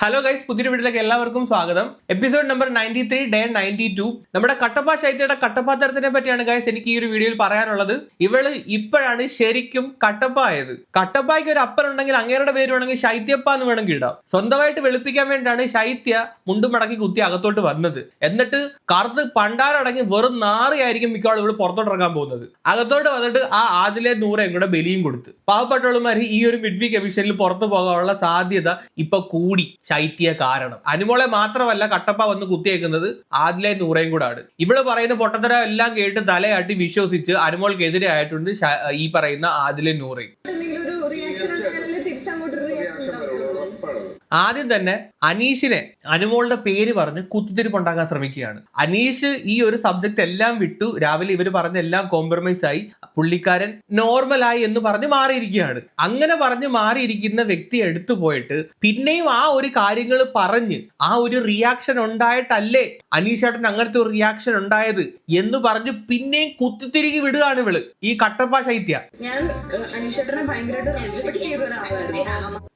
Hello guys പുതിയ വീട്ടിലേക്ക് എല്ലാവർക്കും സ്വാഗതം. Episode number ninety three day ninety two നമ്മുടെ കട്ടപ്പ ശൈത്യയുടെ കട്ടപ്പാത്തരത്തിനെ പറ്റിയാണ് ഗൈസ് എനിക്ക് ഈ ഒരു വീഡിയോയിൽ പറയാനുള്ളത്. ഇവൾ ഇപ്പോഴാണ് ശരിക്കും കട്ടപ്പ ആയത്. കട്ടപ്പായ്ക്ക് ഒരു അപ്പൻ ഉണ്ടെങ്കിൽ അങ്ങേരുടെ പേര് വേണമെങ്കിൽ ശൈത്യപ്പ എന്ന് വേണമെങ്കിൽ ഇടാം. സ്വന്തമായിട്ട് വെളുപ്പിക്കാൻ വേണ്ടിയാണ് ശൈത്യ മുണ്ടുമടക്കി കുത്തി അകത്തോട്ട് വന്നത്. എന്നിട്ട് കറുത്ത് പണ്ടാരടങ്ങി വെറും നാറിയായിരിക്കും മിക്കവാളും ഇവിടെ പുറത്തോട്ട് ഇറങ്ങാൻ പോകുന്നത്. അകത്തോട്ട് വന്നിട്ട് ആ ആദിലെ നൂറേയും കൂടെ ബലിയും കൊടുത്ത്. പാവപ്പെട്ടവളുമാർ ഈ ഒരു മിഡ് വീക്ക് എവിഷനിൽ പുറത്തു പോകാനുള്ള സാധ്യത ഇപ്പൊ കൂടി. ശൈത്യ കാരണം. അനുമോളെ മാത്രമല്ല കട്ടപ്പ വന്ന് കുത്തിയേക്കുന്നത് ആദിലെ നൂറയും ആണ് ഇവൾ പറയുന്ന പൊട്ടത്തരം എല്ലാം കേട്ട് തലയാട്ടി വിശ്വസിച്ച് അനുമോൾക്കെതിരെ ആയിട്ടുണ്ട് ഈ പറയുന്ന ആദിലെ നൂറയും എന്തെങ്കിലും ഒരു റിയാക്ഷൻ ഉണ്ടായാലേ തിരിച്ചങ്ങോട്ടൊരു റിയാക്ഷൻ ഉണ്ടാവുള്ളൂ ആദ്യം തന്നെ അനീഷിനെ അനുമോളുടെ പേര് പറഞ്ഞ് കുത്തിത്തിരിപ്പുണ്ടാക്കാൻ ശ്രമിക്കുകയാണ്. അനീഷ് ഈ ഒരു സബ്ജക്റ്റ് എല്ലാം വിട്ടു. രാവിലെ ഇവർ പറഞ്ഞ എല്ലാം കോംപ്രമൈസ് ആയി. പുള്ളിക്കാരൻ നോർമലായി എന്ന് പറഞ്ഞ് മാറിയിരിക്കുകയാണ്. അങ്ങനെ പറഞ്ഞ് മാറിയിരിക്കുന്ന വ്യക്തി എടുത്തു പോയിട്ട് പിന്നെയും ആ ഒരു കാര്യങ്ങൾ പറഞ്ഞ് ആ ഒരു റിയാക്ഷൻ ഉണ്ടായിട്ടല്ലേ അനീഷേട്ടൻ അങ്ങനത്തെ ഒരു റിയാക്ഷൻ ഉണ്ടായത് എന്ന് പറഞ്ഞ് പിന്നെയും കുത്തിത്തിരികി വിടുകയാണ് ഇവൾ. ഈ കട്ടപ്പ ശൈത്യ.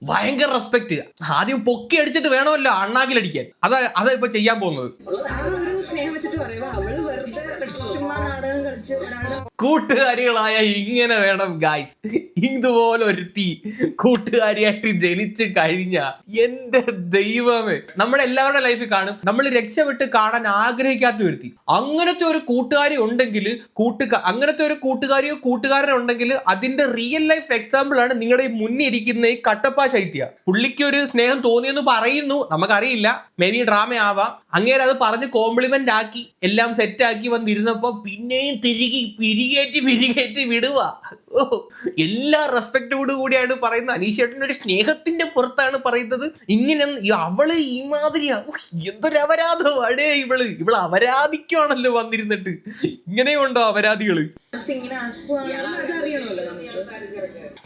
ഭയങ്കര റെസ്പെക്ട് ആദ്യം പൊക്കി അടിച്ചിട്ട് വേണമല്ലോ അണ്ണാക്കിലടിക്കാൻ. അതാ അതാ ഇപ്പൊ ചെയ്യാൻ പോകുന്നത്. വെറുതെ ചുമ്മാ നാടകം ഒരാളെ കൂട്ടുകാരികളായ ഇങ്ങനെ വേണം ഗായ്സ് ഇതുപോലെ ഒരുത്തി കൂട്ടുകാരിയായിട്ട് ജനിച്ച് കഴിഞ്ഞ എന്റെ ദൈവമേ. നമ്മുടെ എല്ലാവരുടെ ലൈഫിൽ കാണും. നമ്മൾ രക്ഷപ്പെട്ട് കാണാൻ ആഗ്രഹിക്കാത്ത ഒരുത്തി. അങ്ങനത്തെ ഒരു കൂട്ടുകാരി ഉണ്ടെങ്കിൽ കൂട്ടുകാർ അങ്ങനത്തെ ഒരു കൂട്ടുകാരിയോ കൂട്ടുകാരനോ ഉണ്ടെങ്കിൽ അതിന്റെ റിയൽ ലൈഫ് എക്സാമ്പിൾ ആണ് നിങ്ങളുടെ മുന്നിൽ ഇരിക്കുന്ന ഈ കട്ടപ്പ ശൈത്യ. പുള്ളിക്ക് ഒരു സ്നേഹം തോന്നിയെന്ന് പറയുന്നു. നമുക്കറിയില്ല. മേ ബി ഡ്രാമ ആവാം. അങ്ങേരത് പറഞ്ഞ് കോംപ്ലിമെന്റ് ആക്കി എല്ലാം സെറ്റ് ആക്കി വന്നിരുന്നപ്പോ പിന്നെയും തിരികെ പിരികേറ്റി പിരികേറ്റി വിടുക ഓ എല്ലാ റെസ്പെക്റ്റോട് കൂടിയാണ് പറയുന്നത്. അനീഷേട്ടൻ ഒരു സ്നേഹത്തിന്റെ പുറത്താണ് പറയുന്നത്. ഇങ്ങനെ അവൾ ഈ മാതിരിയാ എന്തൊരു അപരാധമാണ് ഇവൾ. ഇവൾ അപരാധിക്കുവാണല്ലോ വന്നിരുന്നിട്ട്. ഇങ്ങനെയുണ്ടോ അപരാധികൾ? ഇങ്ങനെ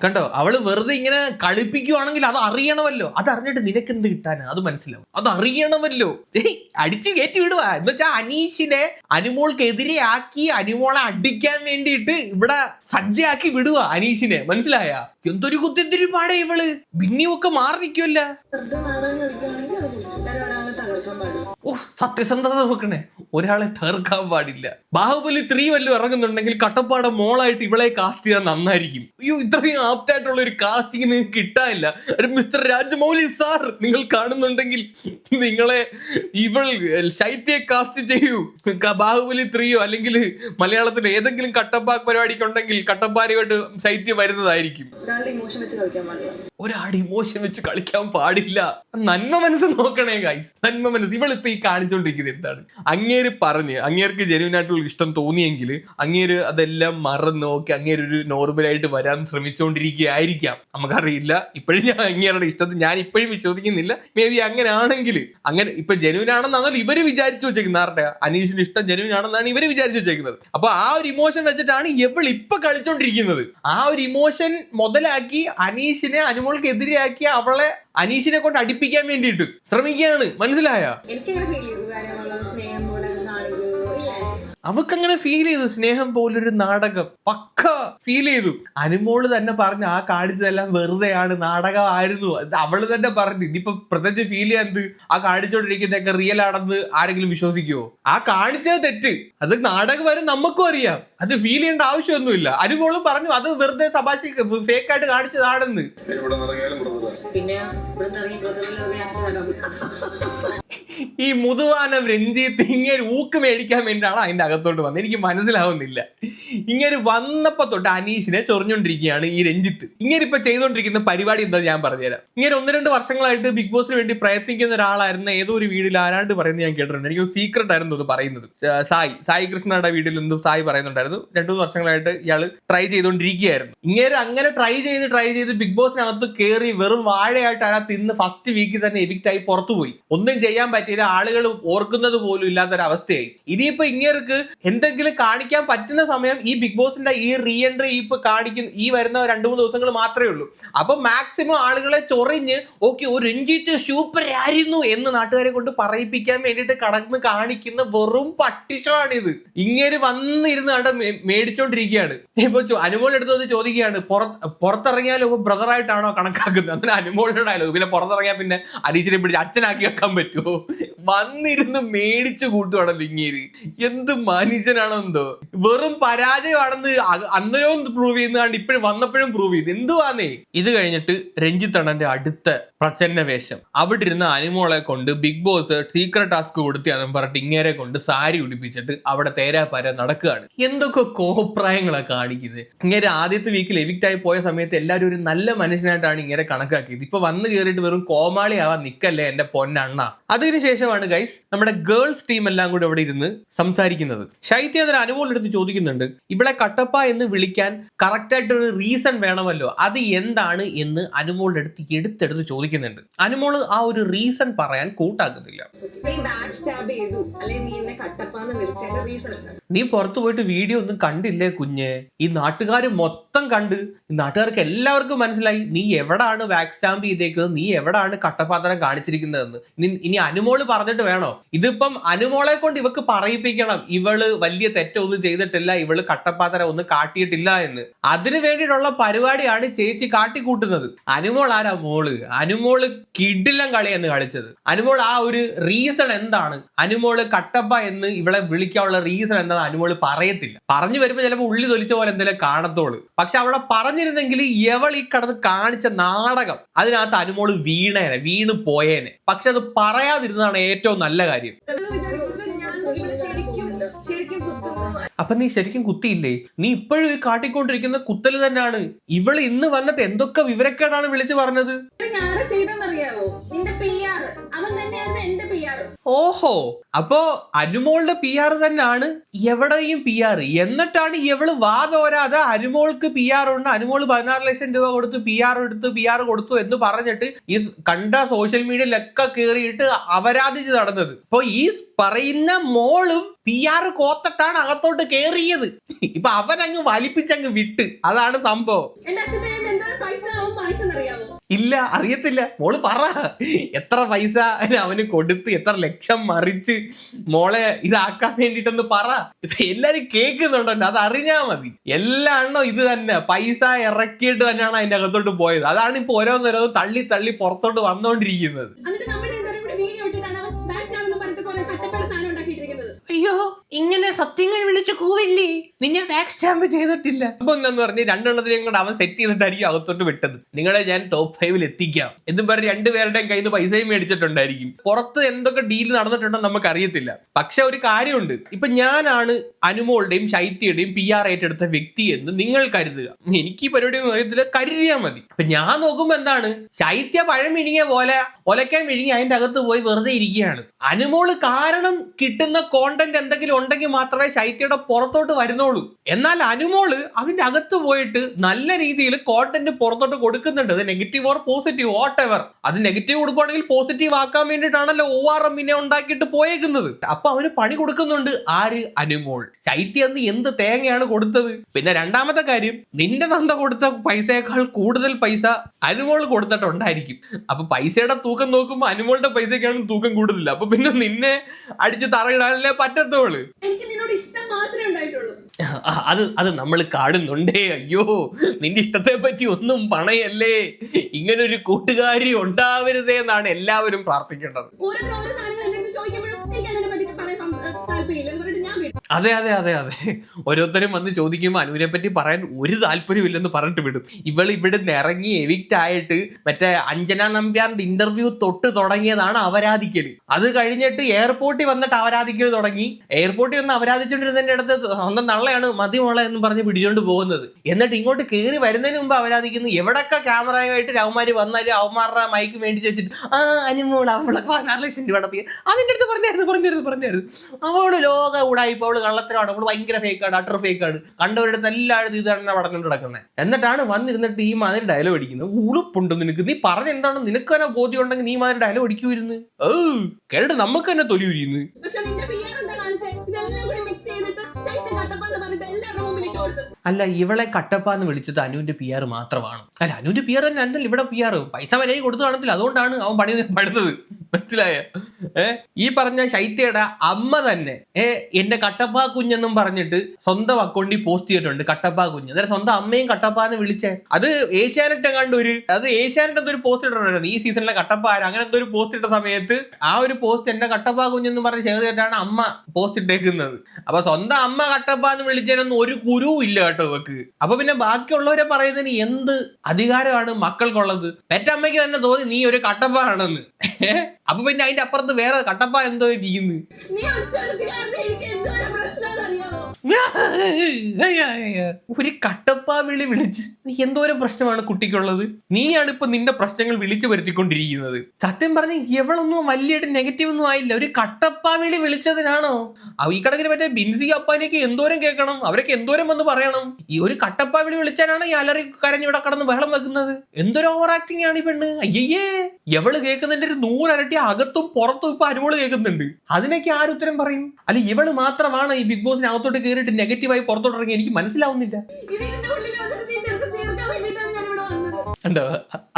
കണ്ടോ? അവൾ വെറുതെ ഇങ്ങനെ കളിപ്പിക്കുവാണെങ്കിൽ അത് അറിയണമല്ലോ. അത് അറിഞ്ഞിട്ട് നിനക്ക് എന്ത് കിട്ടാനാ? അത് മനസ്സിലാവും. അത് അറിയണമല്ലോ. അടിച്ചു കയറ്റി വിടുക എന്ന് വെച്ചാൽ അനീഷിനെ അനുമോൾക്കെതിരെ ആക്കി അനുമോളെ അടിക്കാൻ വേണ്ടിയിട്ട് ഇവിടെ സജ്ജയാക്കി വിടുക അനീഷിനെ. മനസ്സിലായ? എന്തൊരു കുത്തിത്തിരിപ്പാടേ ഇവൾ. ബിന്നിയൊക്കെ മാറി നിൽക്കുമല്ല ഓ സത്യസന്ധത നോക്കണേ ഒരാളെ തീർക്കാൻ പാടില്ല. ബാഹുബലി ത്രീ വല്ലതും ഇറങ്ങുന്നുണ്ടെങ്കിൽ കട്ടപ്പാട മോളായിട്ട് ഇവളെ കാസ്റ്റ് ചെയ്താൽ നന്നായിരിക്കും. അയ്യോ ഇത്രയും ആപ്റ്റായിട്ടുള്ള ഒരു കാസ്റ്റിംഗ് നിങ്ങൾക്ക് കിട്ടാനില്ല. ഒരു മിസ്റ്റർ രാജമൗലി സാർ നിങ്ങൾ കാണുന്നുണ്ടെങ്കിൽ നിങ്ങളെ ഇവൾ ശൈത്യെ കാസ്റ്റ് ചെയ്യൂ. ബാഹുബലി ത്രീയോ അല്ലെങ്കിൽ മലയാളത്തിൽ ഏതെങ്കിലും കട്ടപ്പാ പരിപാടിക്കുണ്ടെങ്കിൽ കട്ടപ്പാരയോട്ട് ശൈത്യം വരുന്നതായിരിക്കും. ഒരാളുടെ ഇമോഷൻ വെച്ച് കളിക്കാൻ പാടില്ല. ഒരാട് ഇമോഷൻ വെച്ച് കളിക്കാൻ പാടില്ല. നന്മ മനസ്സ് നോക്കണേ ഗൈസ് നന്മ മനസ്സ്. ഇവളിപ്പോ ഈ കാണിച്ചോണ്ടിരിക്കുന്നത് എന്താണ്? അങ്ങേര് പറഞ്ഞ് അങ്ങേർക്ക് ജെനുവിൻ ആയിട്ടുള്ള ഇഷ്ടം തോന്നിയെങ്കിൽ അങ്ങേര് അതെല്ലാം മറന്ന് നോക്കി അങ്ങേര് ഒരു നോർമലായിട്ട് വരാൻ ശ്രമിച്ചുകൊണ്ടിരിക്കുകയായിരിക്കാം നമുക്കറിയില്ല. ഇപ്പോഴും ഞാൻ അങ്ങേരുടെ ഇഷ്ടത്തിൽ ഞാൻ ഇപ്പോഴും വിശ്വസിക്കുന്നില്ല. മേ ബി അങ്ങനെ ആണെങ്കിൽ അങ്ങനെ ഇപ്പൊ ജെനുവിൻ ആണെന്നാണ് ഇവർ വിചാരിച്ചു വെച്ചേക്കുന്നത്. ആരുടെ? അനീഷിന്റെ ഇഷ്ടം ജെനുവിൻ ആണെന്നാണ് ഇവർ വിചാരിച്ചു വെച്ചേക്കുന്നത്. അപ്പൊ ആ ഒരു ഇമോഷൻ വെച്ചിട്ടാണ് ഇവൾ ഇപ്പൊ കളിച്ചോണ്ടിരിക്കുന്നത്. ആ ഒരു ഇമോഷൻ മുതലാക്കി അനീഷിനെ അനുമോൾക്ക് എതിരെയാക്കി അവളെ അനീഷിനെ കൊണ്ട് അടിപ്പിക്കാൻ വേണ്ടിയിട്ട്. ശ്രമിക്കുകയാണ്. മനസ്സിലായ? എനിക്ക് സ്നേഹം അവക്കങ്ങനെ ഫീൽ ചെയ്തു. സ്നേഹം പോലൊരു നാടകം. പക്ക ഫീൽ ചെയ്തു. അനുമോൾ തന്നെ പറഞ്ഞു ആ കാണിച്ചതെല്ലാം വെറുതെയാണ്. നാടകമായിരുന്നു. അവൾ തന്നെ പറഞ്ഞു ഇനിയിപ്പൊ പ്രത്യേകിച്ച് ഫീൽ ചെയ്യാൻ എന്ത്? ആ കാണിച്ചോണ്ടിരിക്കുന്നതൊക്കെ റിയൽ ആണെന്ന് ആരെങ്കിലും വിശ്വസിക്കുവോ? ആ കാണിച്ചത് തെറ്റ്. അത് നാടകം വരെ നമുക്കും അറിയാം. അത് ഫീൽ ചെയ്യേണ്ട ആവശ്യമൊന്നുമില്ല. അനുമോളും പറഞ്ഞു അത് വെറുതെ തമാശ ഫേക്ക് ആയിട്ട് കാണിച്ചതാണെന്ന്. പിന്നെ ഈ മുതുവാനം രഞ്ജിത്ത് ഇങ്ങനെ ഊക്ക് മേടിക്കാൻ വേണ്ടിയാണ് അതിന്റെ അകത്തോട്ട് വന്നത്. എനിക്ക് മനസ്സിലാവുന്നില്ല. ഇങ്ങനെ വന്നപ്പോ തൊട്ട് അനീഷിനെ ചൊറിഞ്ഞോണ്ടിരിക്കുകയാണ് ഈ രഞ്ജിത്ത്. ഇങ്ങനെ ഇപ്പൊ ചെയ്തുകൊണ്ടിരിക്കുന്ന പരിപാടി എന്താ ഞാൻ പറഞ്ഞുതരാം. ഇങ്ങനെ ഒന്ന് രണ്ട് വർഷങ്ങളായിട്ട് ബിഗ് ബോസിന് വേണ്ടി പ്രയത്നിക്കുന്ന ഒരാളായിരുന്ന ഏതോ ഒരു വീഡിയോയിൽ ആരാണ്ട് പറയുന്നത് ഞാൻ കേട്ടിട്ടുണ്ട്. എനിക്ക് സീക്രട്ട് ആയിരുന്നു അത് പറയുന്നത്. സായി സായി കൃഷ്ണയുടെ വീട്ടിൽ നിന്നും സായി പറയുന്നുണ്ടായിരുന്നു. രണ്ടു മൂന്ന് വർഷങ്ങളായിട്ട് ഇയാൾ ട്രൈ ചെയ്തുകൊണ്ടിരിക്കുകയായിരുന്നു ഇങ്ങനെ അങ്ങനെ ട്രൈ ചെയ്ത് ട്രൈ ചെയ്ത് ബിഗ് ബോസിനകത്ത് കയറി വെറും വാഴയായിട്ട് അതിനകത്ത് ഇന്ന് ഫസ്റ്റ് വീക്കിൽ തന്നെ എവിക്റ്റ് ആയി പുറത്തുപോയി. ഒന്നും ചെയ്യാൻ പറ്റില്ല പറ്റിയില്ല ആളുകൾ ഓർക്കുന്നത് പോലും ഇല്ലാത്തൊരവസ്ഥയായി. ഇനിയിപ്പോ ഇങ്ങേർക്ക് എന്തെങ്കിലും കാണിക്കാൻ പറ്റുന്ന സമയം ഈ ബിഗ് ബോസിന്റെ ഈ റീ എൻട്രി ഇപ്പൊ കാണിക്കുന്ന ഈ വരുന്ന രണ്ടു മൂന്ന് ദിവസങ്ങൾ മാത്രമേ ഉള്ളൂ. അപ്പൊ മാക്സിമം ആളുകളെ ചൊറിഞ്ഞ് ഓക്കെ ഒരു രഞ്ജിത്ത് സൂപ്പർ ആയിരുന്നു എന്ന് നാട്ടുകാരെ കൊണ്ട് പറയിപ്പിക്കാൻ വേണ്ടിയിട്ട് കടന്ന് കാണിക്കുന്ന വെറും പട്ടിഷമാണിത് ഇങ്ങനെ വന്നിരുന്ന് അവിടെ മേടിച്ചോണ്ടിരിക്കുകയാണ്. ഇപ്പൊ അനുമോൾ എടുത്ത് വന്ന് ചോദിക്കുകയാണ് പുറത്ത് ഇപ്പൊ ബ്രദറായിട്ടാണോ കണക്കാക്കുന്നത്? അങ്ങനെ അനുമോളുടെ ഡയലോഗ് പിന്നെ പുറത്തിറങ്ങിയാൽ പിന്നെ അരീശിനെ പിടിച്ച് അച്ഛനാക്കി വെക്കാൻ പറ്റുമോ? വന്നിരുന്ന് മേടിച്ചു കൂട്ടുവാണല്ലോ ഇങ്ങേര് എന്ത് മനുഷ്യനാണോ എന്തോ വെറും പരാജയമാണെന്ന് അന്നേരവും പ്രൂവ് ചെയ്യുന്നതാണ് ഇപ്പോഴും വന്നപ്പോഴും പ്രൂവ് ചെയ്ത്. എന്തുവാന്നേ? ഇത് കഴിഞ്ഞിട്ട് രഞ്ജിത്ത് അണ്ണന്റെ അടുത്ത പ്രച്ഛന്ന വേഷം അവിടെ ഇരുന്ന അനുമോളെ കൊണ്ട് ബിഗ് ബോസ് സീക്രട്ട് ടാസ്ക് കൊടുത്തിയാണെന്ന് പറഞ്ഞിട്ട് ഇങ്ങേരെ കൊണ്ട് സാരി ഉടിപ്പിച്ചിട്ട് അവിടെ തേരാപ്പാര നടക്കുകയാണ്. എന്തൊക്കെ കോപ്രായങ്ങളാ കാണിക്കുന്നത്. ഇങ്ങനെ ആദ്യത്തെ വീക്കിൽ എവിക്റ്റ് ആയി പോയ സമയത്ത് എല്ലാവരും ഒരു നല്ല മനുഷ്യനായിട്ടാണ് ഇങ്ങനെ കണക്കാക്കിയത്. ഇപ്പൊ വന്ന് കയറിയിട്ട് വെറും കോമാളി ആവാൻ നിക്കല്ലേ എന്റെ പൊന്നണ്ണ. അതിനുശേഷമാണ് ഗൈസ് നമ്മുടെ ഗേൾസ് ടീം എല്ലാം കൂടി അവിടെ ഇരുന്ന് സംസാരിക്കുന്നത്. ശൈത്യ അതിന് അനുമോൾ എടുത്ത് ചോദിക്കുന്നുണ്ട് ഇവിടെ കട്ടപ്പ എന്ന് വിളിക്കാൻ കറക്റ്റായിട്ടൊരു ഒരു റീസൺ വേണമല്ലോ? അത് എന്താണ് എന്ന് അനുമോളുടെ അടുത്ത് എടുത്തെടുത്ത് ചോദിക്കുന്നുണ്ട്. അനുമോൾ ആ ഒരു റീസൺ പറയാൻ കൂട്ടാക്കുന്നില്ല. നീ പുറത്തു പോയിട്ട് വീഡിയോ ഒന്നും കണ്ടില്ലേ കുഞ്ഞ്? ഈ നാട്ടുകാർ മൊത്തം കണ്ട് ഈ നാട്ടുകാർക്ക് എല്ലാവർക്കും മനസ്സിലായി നീ എവിടാണ് ബാക്ക് സ്റ്റാമ്പ് ചെയ്തേക്കുന്നത്? നീ എവിടാണ് കട്ടപ്പാത്രം കാണിച്ചിരിക്കുന്നതെന്ന്? ഇനി ഇനി അനുമോൾ പറഞ്ഞിട്ട് വേണോ? ഇതിപ്പം അനുമോളെ കൊണ്ട് ഇവക്ക് പറയിപ്പിക്കണം. ഇവൾ വലിയ തെറ്റൊന്നും ചെയ്തിട്ടില്ല. ഇവൾ കട്ടപ്പാത്തര ഒന്നും കാട്ടിയിട്ടില്ല എന്ന്. അതിനു വേണ്ടിയിട്ടുള്ള പരിപാടിയാണ് ചേച്ചി കാട്ടിക്കൂട്ടുന്നത്. അനുമോൾ ആരാ മോൾ? അനുമോൾ കിടിലം കളിയെന്ന് കളിച്ചത്. അനുമോൾ ആ ഒരു റീസൺ എന്താണ്? അനുമോൾ കട്ടപ്പ എന്ന് ഇവളെ വിളിക്കാനുള്ള റീസൺ എന്താണ് അനുമോൾ പറയത്തില്ല. പറഞ്ഞു വരുമ്പോ ചിലപ്പോൾ ഉള്ളി തൊലിച്ച പോലെ എന്തെങ്കിലും കാണത്തോൾ. പക്ഷെ അവിടെ പറഞ്ഞിരുന്നെങ്കിൽ എവൾ ഈ കടന്ന് കാണിച്ച നാടകം. അതിനകത്ത് അനുമോൾ വീണേനെ വീണ് പോയേനെ. പക്ഷെ അത് പറയാതിരുന്നതാണ് ഏറ്റവും നല്ല കാര്യം. ശരിക്കും ശരിക്കും അപ്പൊ നീ ശരിക്കും കുത്തിയില്ലേ? നീ ഇപ്പോഴും ഈ കാട്ടിക്കൊണ്ടിരിക്കുന്ന കുത്തൽ തന്നെയാണ്. ഇവൾ ഇന്ന് വന്നിട്ട് എന്തൊക്കെ വിവരക്കേടാണ് വിളിച്ചു പറഞ്ഞത്? ഓഹോ. അപ്പോ അനുമോളുടെ പി ആർ തന്നെയാണ് എവിടെയും പി ആർ എന്നിട്ടാണ് ഇവൾ വാതോരാതെ അനുമോൾക്ക് പി ആർ ഉണ്ട്. അനുമോൾ പതിനാറ് ലക്ഷം രൂപ കൊടുത്ത് പി ആർ എടുത്ത് പി ആർ കൊടുത്തു എന്ന് പറഞ്ഞിട്ട് ഈ കണ്ട സോഷ്യൽ മീഡിയയിലൊക്കെ കയറിയിട്ട് അപരാധിച്ച് നടന്നത്. അപ്പൊ ഈ പറയുന്ന മോളും പി ആർ കോത്തട്ടാണ് അകത്തോട്ട് കയറിയത് ഇപ്പൊ അവനങ്ങ് വലിപ്പിച്ചങ്ങ് വിട്ട്. അതാണ് സംഭവം. ഇല്ല അറിയത്തില്ല. മോൾ പറ. എത്ര പൈസ അവന് കൊടുത്ത് എത്ര ലക്ഷം മറിച്ച് മോളെ ഇതാക്കാൻ വേണ്ടിട്ടൊന്ന് പറ. എല്ലാരും കേൾക്കുന്നുണ്ടല്ലോ അത് അറിഞ്ഞാ മതി. എല്ലാ എണ്ണം ഇത് തന്നെ. പൈസ ഇറക്കിയിട്ട് തന്നെയാണ് അതിന്റെ അകത്തോട്ട് പോയത്. അതാണ് ഇപ്പൊ ഓരോന്നോരോന്ന് തള്ളി തള്ളി പുറത്തോട്ട് വന്നോണ്ടിരിക്കുന്നത്. അയ്യോ ഇങ്ങനെ സത്യങ്ങൾ വിളിച്ചു കൂവില്ലേ? നിന്നെ ബാക്ക് സ്റ്റാമ്പ് ചെയ്തിട്ടില്ല. അപ്പൊ പറഞ്ഞ് രണ്ടെണ്ണത്തിനെയും കൂടെ അവൻ സെറ്റ് ചെയ്തിട്ടായിരിക്കും അകത്തോട്ട് വിട്ടത്. നിങ്ങളെ ഞാൻ ടോപ്പ് ഫൈവിൽ എത്തിക്കാം. എന്നും പറഞ്ഞ് രണ്ടുപേരുടെയും കയ്യിൽ നിന്ന് പൈസയും മേടിച്ചിട്ടുണ്ടായിരിക്കും. പുറത്ത് എന്തൊക്കെ ഡീൽ നടന്നിട്ടുണ്ടെന്ന് നമുക്ക് അറിയത്തില്ല പക്ഷെ ഒരു കാര്യമുണ്ട്. ഇപ്പൊ ഞാനാണ് അനുമോളുടെയും ശൈത്യയുടെയും പി ആർ ഏറ്റെടുത്ത വ്യക്തി എന്ന് നിങ്ങൾ കരുതുക. എനിക്ക് ഈ പരിപാടി ഒന്നും അറിയത്തില്ല. കരുതിയാൽ മതി. അപ്പൊ ഞാൻ നോക്കുമ്പോ എന്താണ്? ശൈത്യ പഴം ഇഴുങ്ങിയ പോലെ ഒലക്കാൻ വിഴുങ്ങി അതിന്റെ അകത്ത് പോയി വെറുതെ ഇരിക്കുകയാണ്. അനുമോൾ കാരണം കിട്ടുന്ന കോണ്ടന്റ് എന്തെങ്കിലും ഉണ്ടെങ്കിൽ മാത്രമേ ശൈത്യയുടെ പുറത്തോട്ട് വരുന്നുള്ളൂ. എന്നാൽ അനുമോൾ അതിന്റെ അകത്ത് പോയിട്ട് നല്ല രീതിയിൽ കോണ്ടന്റ് പുറത്തോട്ട് കൊടുക്കുന്നുണ്ട്. അത് negative or positive whatever അത് നെഗറ്റീവ് കൊടുക്കുവാണെങ്കിൽ പോസിറ്റീവ് ആക്കാൻ വേണ്ടിയിട്ടാണല്ലോ ഒ ആർ എമ്മിനെ ഉണ്ടാക്കിയിട്ട് പോയേക്കുന്നത്. അപ്പൊ അവന് പണി കൊടുക്കുന്നുണ്ട് ആര്? അനുമോൾ. ശൈത്യ എന്ന് എന്ത് തേങ്ങയാണ് കൊടുത്തത്? പിന്നെ രണ്ടാമത്തെ കാര്യം നിന്റെ നന്ദ കൊടുത്ത പൈസയേക്കാൾ കൂടുതൽ പൈസ അനുമോൾ കൊടുത്തിട്ടുണ്ടായിരിക്കും. അപ്പൊ പൈസയുടെ തൂക്കം നോക്കുമ്പോ അനുമോളുടെ പൈസക്കാണ് തൂക്കം കൂടുതലില്ല. അപ്പൊ പിന്നെ നിന്നെ അടിച്ച് തറയിടാനല്ലേ പറ്റത്തോൾ എനിക്ക് നിന്നോട് ഇഷ്ടം മാത്രമേ ഉണ്ടായിട്ടുള്ളൂ. അത് അത് നമ്മൾ കാണുന്നുണ്ടേ. അയ്യോ നിന്റെ ഇഷ്ടത്തെ പറ്റി ഒന്നും പണയല്ലേ ഇങ്ങനെ ഒരു കൂട്ടുകാരി ഉണ്ടാവരുതേ എന്നാണ് എല്ലാവരും പ്രാർത്ഥിക്കേണ്ടത്. അതെ അതെ അതെ അതെ. ഓരോരുത്തരും വന്ന് ചോദിക്കുമ്പോൾ അനുവിനെ പറ്റി പറയാൻ ഒരു താല്പര്യമില്ലെന്ന് പറഞ്ഞിട്ട് വിടും. ഇവൾ ഇവിടുന്ന് ഇറങ്ങി എവിക്റ്റ് ആയിട്ട് മറ്റേ അഞ്ജന നമ്പ്യാറിന്റെ ഇന്റർവ്യൂ തൊട്ട് തുടങ്ങിയതാണ് അവരാധിക്കൽ അത് കഴിഞ്ഞിട്ട് എയർപോർട്ടിൽ വന്നിട്ട് അവരാധിക്കൽ തുടങ്ങി. എയർപോർട്ടിൽ വന്ന് അവരാധിച്ചുകൊണ്ടിരുന്നതിന്റെ അടുത്ത് സ്വന്തം നള്ളയാണ് മതിമോളെ എന്ന് പറഞ്ഞ് പിടിച്ചോണ്ട് പോകുന്നത്. എന്നിട്ട് ഇങ്ങോട്ട് കയറി വരുന്നതിന് മുമ്പ് അവരാധിക്കുന്നു. എവിടൊക്കെ ക്യാമറയുമായിട്ട് രാവുമാര് വന്നാലും അവന്മാരുടെ മൈക്ക് മേടിച്ച് വെച്ചിട്ട് ആ അവളെ അതിന്റെ അടുത്ത് പറഞ്ഞായിരുന്നു പറഞ്ഞായിരുന്നു പറഞ്ഞായിരുന്നു. അവൾ ലോക ഉടായിപ്പോ അവൾ കള്ളത്തിനാണ് അവൾ ഭയങ്കര ഫേക്കാണ് അട്ടർ ഫേക്കാണ് കണ്ടവരുടെ എല്ലാവരും ഇതാണ് പടക്കൊണ്ട് കിടക്കുന്നത് എന്നിട്ടാണ് വന്നിരുന്നിട്ട് ഈ മാതിരി ഡയലോഗ് അടിക്കുന്നത്. ഉളുപ്പുണ്ട് നിനക്ക്? നീ പറഞ്ഞ എന്താണ് നിനക്ക് തന്നെ ബോധ്യം ഉണ്ടെങ്കിൽ നീ മാതിരി ഡയലോഗ് അടിക്കുമായിരുന്നു ഏ കേട്ട് നമുക്ക് തന്നെ തൊലി ഇതെല്ലാം കൂടി മിക്സ് ചെയ്തിട്ട് അല്ല ഇവളെ കട്ടപ്പ എന്ന് വിളിച്ചത് അനുവിന്റെ പി ആർ മാത്രമാണ്. അല്ല അനുവിന്റെ പി ആർ തന്നെ അല്ലല്ലോ ഇവിടെ പി ആർ പൈസ വരെ കൊടുത്തു കാണത്തില്ല അതുകൊണ്ടാണ് അവൻ പണി പടുത്തത് മനസ്സിലായ? ഏ? ഈ പറഞ്ഞ ശൈത്യയുടെ അമ്മ തന്നെ ഏ എന്റെ കട്ടപ്പ കുഞ്ഞെന്നും പറഞ്ഞിട്ട് സ്വന്തം അക്കൗണ്ടിൽ പോസ്റ്റ് ചെയ്തിട്ടുണ്ട് കട്ടപ്പ കുഞ്ഞ്. അതായത് സ്വന്തം അമ്മയും കട്ടപ്പ എന്ന് വിളിച്ചേ. അത് ഏഷ്യാനെറ്റ് കണ്ട് ഒരു അത് ഏഷ്യാനെറ്റ് എന്തോ ഒരു പോസ്റ്റ് ഇട്ടിട്ടുണ്ടായിരുന്നു. ഈ സീസണിലെ കട്ടപ്പ ആര് അങ്ങനെ എന്തോ ഒരു പോസ്റ്റ് ഇട്ട സമയത്ത് ആ ഒരു പോസ്റ്റ് എന്റെ കട്ടപ്പ കുഞ്ഞെന്ന് പറഞ്ഞ് ഷെയർ ചെയ്തിട്ടാണ് അമ്മ പോസ്റ്റ് ഇട്ടേക്കുന്നത്. അപ്പൊ സ്വന്തം അമ്മ കട്ടപ്പ എന്ന് വിളിച്ചതിനൊന്നും ഒരു കുരുവും ഇല്ല കേട്ടോ ഇവക്ക്. അപ്പൊ പിന്നെ ബാക്കിയുള്ളവരെ പറയുന്നതിന് എന്ത് അധികാരമാണ് മക്കൾക്കുള്ളത്? പെറ്റമ്മയ്ക്ക് തന്നെ തോന്നി നീ ഒരു കട്ടപ്പ ആണെന്ന് അപ്പൊ പിന്നെ അതിന്റെ അപ്പുറത്ത് വേറെ കട്ടപ്പ എന്തോ ഇരിക്കുന്നു. ഒരു കട്ടപ്പാ വിളി വിളിച്ച് എന്തോരം പ്രശ്നമാണ് കുട്ടിക്കുള്ളത്? നീയാണ് ഇപ്പൊ നിന്റെ പ്രശ്നങ്ങൾ വിളിച്ചു വരുത്തിക്കൊണ്ടിരിക്കുന്നത്. സത്യം പറഞ്ഞ എവളൊന്നും വലിയായിട്ട് നെഗറ്റീവ് ഒന്നും ആയില്ല. ഒരു കട്ടപ്പാ വിളി വിളിച്ചതിനാണോ ഈ കണക്കിന് മറ്റേ ബിൻസി അപ്പാനൊക്കെ എന്തോരം കേൾക്കണം? അവരൊക്കെ എന്തോരം വന്ന് പറയണം? ഈ ഒരു കട്ടപ്പാ വിളി വിളിച്ചാലാണ് ഈ അലറി കരഞ്ഞ് ഇവിടെ കടന്ന് ബഹളം വെക്കുന്നത്? എന്തൊരു ഓവർ ആക്ടിങ് ആണ് ഈ പെണ്ണ്. അയ്യേ എവൾ കേൾക്കുന്നതിന്റെ ഒരു നൂറരട്ടി അകത്തും പുറത്തും ഇപ്പൊ അനുമോൾ കേൾക്കുന്നുണ്ട്. അതിനൊക്കെ ആരുത്തരം പറയും? അല്ല ഇവൾ മാത്രമാണ് ഈ ബിഗ് ബോസിന് അകത്തോട്ട് കയറിയിട്ട് നെഗറ്റീവായി പുറത്തോട്ടിറങ്ങി എനിക്ക് മനസ്സിലാവുന്നില്ല. കണ്ടോ?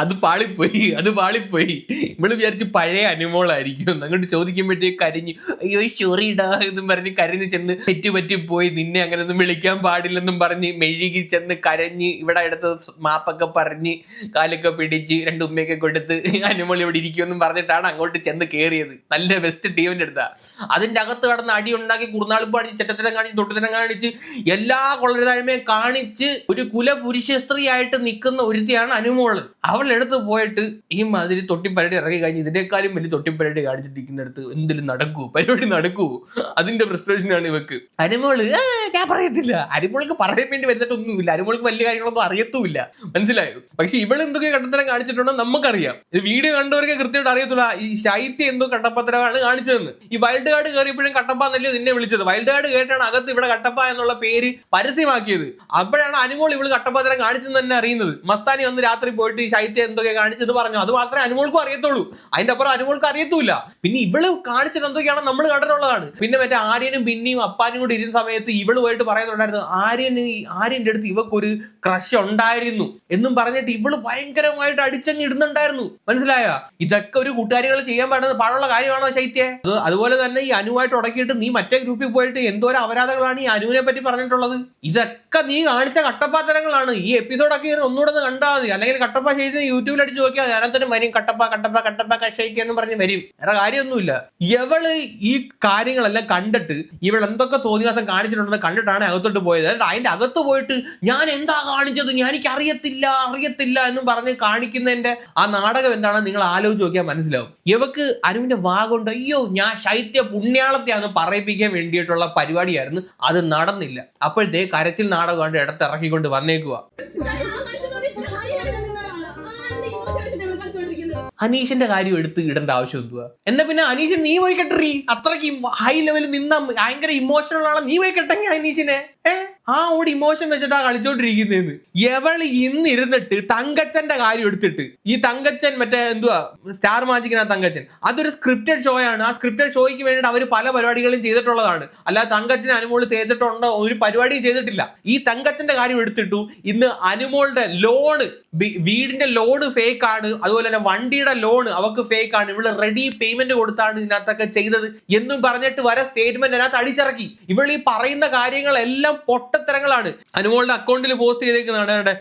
അത് പാളിപ്പോയി അത് പാളിപ്പോയി. ഇവൾ വിചാരിച്ച് പഴയ അനുമോളായിരിക്കും അങ്ങോട്ട് ചോദിക്കുമ്പോഴത്തേക്ക് കരിഞ്ഞു അയ്യോ ഷോറിടാ എന്നും പറഞ്ഞ് കരഞ്ഞ് ചെന്ന് തെറ്റു പോയി. നിന്നെ അങ്ങനെ ഒന്നും വിളിക്കാൻ പാടില്ലെന്നും പറഞ്ഞ് മെഴുകി ചെന്ന് കരഞ്ഞ് ഇവിടെ അടുത്ത് മാപ്പൊക്കെ പറഞ്ഞ് കാലൊക്കെ പിടിച്ച് രണ്ട് ഉമ്മയൊക്കെ കൊടുത്ത് അനുമോൾ ഇവിടെ ഇരിക്കുമെന്നും പറഞ്ഞിട്ടാണ് അങ്ങോട്ട് ചെന്ന് കയറിയത് നല്ല ബെസ്റ്റ് ടീമിന്റെ അടുത്താ. അതിന്റെ അകത്ത് കടന്ന് അടി ഉണ്ടാക്കി കുറുനാളും പാടി ചെറ്റത്തരം കാണിച്ച് തൊട്ടുതരം കാണിച്ച് എല്ലാ കൊള്ളരുതായ്മയും കാണിച്ച് ഒരു കുലപുരുഷ സ്ത്രീയായിട്ട് നിൽക്കുന്ന ഒരുത്തിയാണ് അനുമോൾ. അവൾ എടുത്ത് പോയിട്ട് ഈ മാതിരി തൊട്ടിപ്പരടി ഇറങ്ങി കഴിഞ്ഞ് ഇതിനേക്കാളും വലിയ തൊട്ടിപ്പരടി കാണിച്ചിട്ടിരിക്കുന്നിടത്ത് എന്തെങ്കിലും നടക്കൂ? പരിപാടി നടക്കൂ? അതിന്റെ ഫ്രസ്ട്രേഷനാണ് ഇവക്ക്. അനുമോൾ "ഏ, ഞാൻ പറയത്തില്ല. അനുമോൾക്ക് പറയാൻ വേണ്ടി വന്നിട്ടൊന്നുമില്ല. അനുമോൾക്ക് വലിയ കാര്യങ്ങളൊന്നും അറിയത്തുമില്ല. മനസ്സിലായോ? പക്ഷെ ഇവൾ എന്തൊക്കെ കണ്ടത്തരം കാണിച്ചിട്ടുണ്ടോ നമുക്കറിയാം. ഇത് വീഡിയോ കണ്ടവർക്ക് കൃത്യമായിട്ട് അറിയത്തില്ല ഈ ശൈത്യം എന്തോ കട്ടപ്പത്തരമാണ് കാണിച്ചതെന്ന്. ഈ വൈൽഡ് കാർഡ് കയറിയപ്പോഴും കട്ടപ്പ എന്നല്ലോ നിന്നെ വിളിച്ചത്? വൈൽഡ് കാർഡ് കേട്ടാണ് അകത്ത് ഇവിടെ കട്ടപ്പ എന്നുള്ള പേര് പരസ്യമാക്കിയത്. അപ്പോഴാണ് അനുമോൾ ഇവൾ കട്ടപ്പത്തരം കാണിച്ചെന്ന് തന്നെ അറിയുന്നത്. മസ്താനി വന്ന് രാത്രി പോയിട്ട് ഈ ശൈത്യം എന്തൊക്കെ കാണിച്ചെന്ന് പറഞ്ഞു? അത് മാത്രമേ അനുമോൾക്കും അറിയത്തുള്ളൂ. അതിന്റെ അപ്പുറം അനുമോൾക്ക് അറിയത്തുമില്ല. പിന്നെ ഇവൾ കാണിച്ചിട്ട് എന്തൊക്കെയാണ് നമ്മൾ കണ്ടിട്ടുള്ളതാണ്. പിന്നെ മറ്റേ ആര്യനും പിന്നെയും അപ്പാനും കൂടി ഇരുന്ന സമയത്ത് ഇവൾ പോയിട്ട് പറയുന്നുണ്ടായിരുന്നു ആര്യന് ആര്യന്റെ അടുത്ത് ഇവക്കൊരു ക്രഷ് ഉണ്ടായിരുന്നു എന്നും പറഞ്ഞിട്ട് ഇവൾ ഭയങ്കരമായിട്ട് അടിച്ചങ്ങ് ഇടുന്നുണ്ടായിരുന്നു. മനസ്സിലായ? ഇതൊക്കെ ഒരു കൂട്ടുകാരികൾ ചെയ്യാൻ പാടുന്നത് പാടുള്ള കാര്യമാണോ ശൈത്യ? അത് അതുപോലെ തന്നെ ഈ അനുവായിട്ട് ഉടക്കിയിട്ട് നീ മറ്റേ ഗ്രൂപ്പിൽ പോയിട്ട് എന്തോരം അപരാധങ്ങളാണ് ഈ അനുവിനെ പറ്റി പറഞ്ഞിട്ടുള്ളത്? ഇതൊക്കെ നീ കാണിച്ച കട്ടപ്പാത്തരങ്ങളാണ് ഈ എപ്പിസോഡൊക്കെ ഒന്നുകൂടെ ഒന്ന് കണ്ടാൽ മതി. അല്ലെങ്കിൽ കട്ടപ്പ ചെയ്ത് യൂട്യൂബിൽ അടിച്ച് നോക്കിയാൽ അതിനകത്തും വരും. കട്ടപ്പ കട്ടപ്പ കട്ടപ്പ കഷയിക്ക എന്ന് പറഞ്ഞ് വരും. വേറെ കാര്യമൊന്നുമില്ല. ഇവൾ ഈ കാര്യങ്ങളെല്ലാം കണ്ടിട്ട് ഇവൾ എന്തൊക്കെ തോന്നിയാസം കാണിച്ചിട്ടുണ്ടെന്ന് കണ്ടിട്ടാണ് അകത്തോട്ട് പോയത്. എന്നിട്ട് അതിന്റെ അകത്ത് പോയിട്ട് ഞാൻ എന്താ കാണിച്ചത്? ഞാൻ എനിക്ക് അറിയത്തില്ല അറിയത്തില്ല എന്നും പറഞ്ഞ് കാണിക്കുന്നതിന്റെ ആ നാടകം എന്താണെന്ന് നിങ്ങൾ ആലോചിച്ച് നോക്കിയാൽ മനസ്സിലാവും. ഇവക്ക് അരുവിന്റെ വാഗുണ്ട് അയ്യോ ഞാൻ ശൈത്യ പുണ്യാളത്തെയാണ് പറയിപ്പിക്കാൻ വേണ്ടിയിട്ടുള്ള പരിപാടിയായിരുന്നു. അത് നടന്നില്ല. അപ്പോഴത്തേ കരച്ചിൽ നാടകം ഇടത്തിറക്കിക്കൊണ്ട് വന്നേക്കുക അനീഷിന്റെ കാര്യം എടുത്ത് ഇടേണ്ട ആവശ്യം എന്തുവാ? എന്നാ പിന്നെ അനീഷൻ നീ പോയി കെട്ടറി. അത്രയ്ക്ക് ഹൈ ലെവലിൽ നിന്ന ഭയങ്കര ഇമോഷണൽ ആണ് നീ പോയി കെട്ടെങ്കിൽ അനീഷിനെ ഏ? ആ ഒരു ഇമോഷൻ വെച്ചിട്ടാ കളിച്ചോണ്ടിരിക്കുന്നതെന്ന് എവൾ ഇന്നിരുന്നിട്ട് തങ്കച്ചന്റെ കാര്യം എടുത്തിട്ട് ഈ തങ്കച്ചൻ മറ്റേ എന്തുവാ സ്റ്റാർ മാജിക്കിനാ തങ്കച്ചൻ അതൊരു സ്ക്രിപ്റ്റഡ് ഷോ ആണ്. ആ സ്ക്രിപ്റ്റഡ് ഷോയ്ക്ക് വേണ്ടിയിട്ട് അവർ പല പരിപാടികളും ചെയ്തിട്ടുള്ളതാണ്. അല്ലാതെ തങ്കച്ചൻ അനുമോൾ തേച്ചിട്ടുണ്ടോ ഒരു പരിപാടിയും ചെയ്തിട്ടില്ല. ഈ തങ്കച്ചന്റെ കാര്യം എടുത്തിട്ടു ഇന്ന് അനുമോളുടെ ലോണ് വീടിന്റെ ലോണ് ഫേക്ക് ആണ്. അതുപോലെ തന്നെ വണ്ടിയുടെ ലോണ് അവക്ക് ഫേക്ക് ആണ്. ഇവൾ റെഡി പേയ്മെന്റ് കൊടുത്താണ് ഇതിനകത്തൊക്കെ ചെയ്തത് എന്നും പറഞ്ഞിട്ട് വരെ സ്റ്റേറ്റ്മെന്റ് അതിനകത്ത് അടിച്ചിറക്കി. ഇവൾ ഈ പറയുന്ന കാര്യങ്ങളെല്ലാം പൊട്ടത്തരങ്ങളാണ്. അനുമോളുടെ അക്കൗണ്ടിൽ പോസ്റ്റ് ചെയ്തേക്കുന്നതാണ് അവരുടെ